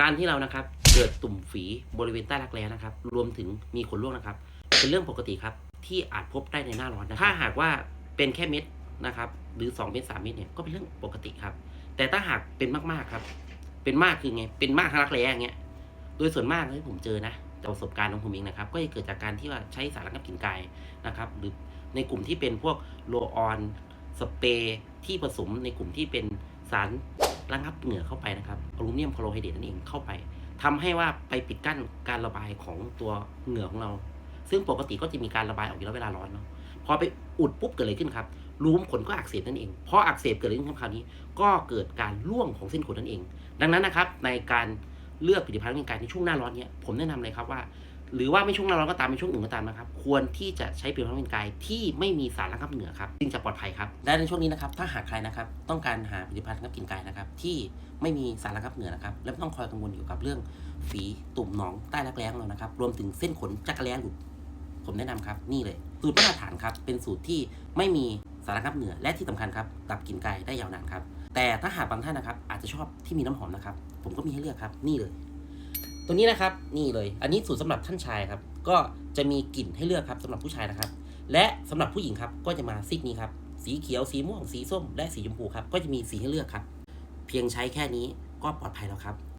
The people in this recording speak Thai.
การที่เรานะครับเกิดตุ่มฝีบริเวณใต้รักแร้นะครับ รวมถึงมีขนร่วงนะครับ เป็นเรื่องปกติครับที่อาจพบได้ในหน้าร้อนนะถ้าหากว่าเป็นแค่เม็ดนะครับ หรือ 2 เม็ด3เม็ดเนี่ยก็เป็นเรื่องปกติครับ แต่ถ้าหากเป็นมากๆครับ เป็นมากคือไงเป็นมากทางรักแร้อย่างเงี้ยโดยส่วนมากที่ผมเจอนะจากประสบการณ์ของผมเองนะครับ ก็จะเกิดจากการที่ว่าใช้สารระงับกลิ่นกายนะครับ หรือในกลุ่มที่เป็นพวกโลออนสเปรย์ที่ผสมในกลุ่มที่เป็นสาร ระงับเหงื่อเข้าไปนะครับอลูมิเนียมคลอโรไฮเดรตนั่นเองเข้าไปทำให้ว่าไปปิดกั้นการระบายของตัวเหงื่อของเรา ซึ่งปกติก็จะมีการระบายออกอยู่แล้วเวลาร้อนเนาะพอไปอุดปุ๊บเกิดอะไรขึ้นครับรูมขนก็อักเสบนั่นเองพออักเสบเกิดอะไรขึ้นครับคราวนี้ ก็เกิดการร่วงของเส้นขนนั่นเอง ดังนั้นนะครับในการเลือกผลิตภัณฑ์ร่างกายในช่วงหน้าร้อนเนี่ยผมแนะนำเลยครับว่า หรือว่าไม่ช่วงหน้าร้อนก็ตามไม่ช่วงอื่นก็ตามนะครับ ควรที่จะใช้ผลิตภัณฑ์ร่างกายที่ไม่มีสารระงับเหงื่อครับจึงจะปลอดภัยครับและในช่วงนี้นะครับถ้าหากใครนะครับต้องการหาผลิตภัณฑ์ระงับกลิ่นกายนะครับที่ไม่มีสารระงับเหงื่อนะครับและไม่ต้องคอยกังวลเกี่ยวกับเรื่องฝีตุ่มหนองใต้รักแร้ของเรานะครับรวมถึงเส้นขนจักรแร้หลุดผมแนะนำครับนี่เลย สูตรมาตรฐานครับเป็นสูตรที่ไม่มีสารระงับเหงื่อและที่สำคัญครับดับกลิ่นไก่ได้ยาวนานครับ แต่ถ้าหากบางท่านนะครับอาจจะชอบที่มีน้ำหอมนะครับ ผมก็มีให้เลือกครับนี่เลย ตัวนี้นะครับนี่เลย อันนี้สูตรสำหรับท่านชายครับ ก็จะมีกลิ่นให้เลือกครับสำหรับผู้ชายนะครับ และสำหรับผู้หญิงครับก็จะมาซีกนี้ครับสีเขียวสีม่วงสีส้ม และสีชมพูครับก็จะมีสีให้เลือกครับ เพียงใช้แค่นี้ก็ปลอดภัยแล้วครับ